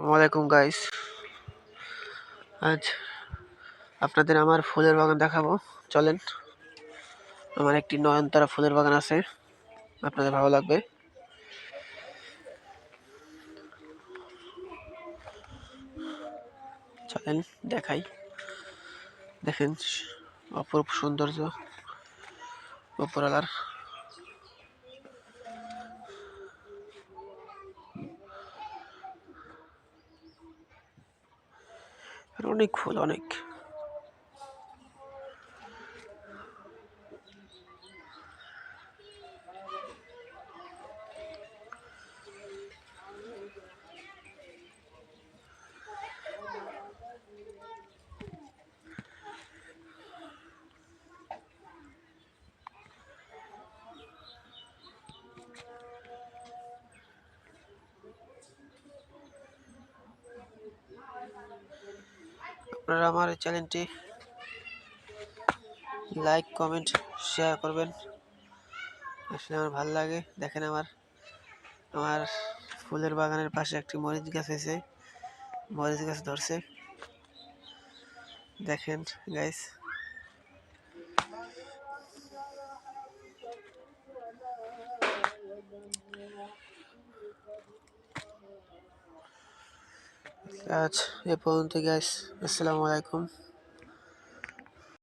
আসসালামাইকুম গাইস আজ আপনাদের আমার ফুলের বাগান দেখাবো। চলেন, আমার একটি নয়নতারা ফুলের বাগান আছে। আপনাদের ভালো লাগবে। চলেন, দেখাই। দেখেন, অপরূপ সৌন্দর্য উপরালার অনেক ফুল অনেক। আপনারা আমার এই চ্যানেলটি লাইক কমেন্ট শেয়ার করবেন। আসলে আমার ভালো লাগে। দেখেন আমার আমার ফুলের বাগানের পাশে একটি মরিচ গাছ হয়েছে। মরিচ গাছ ধরছে। দেখেন গাইস আজ এ পর্যন্ত গাইস আসসালামু আলাইকুম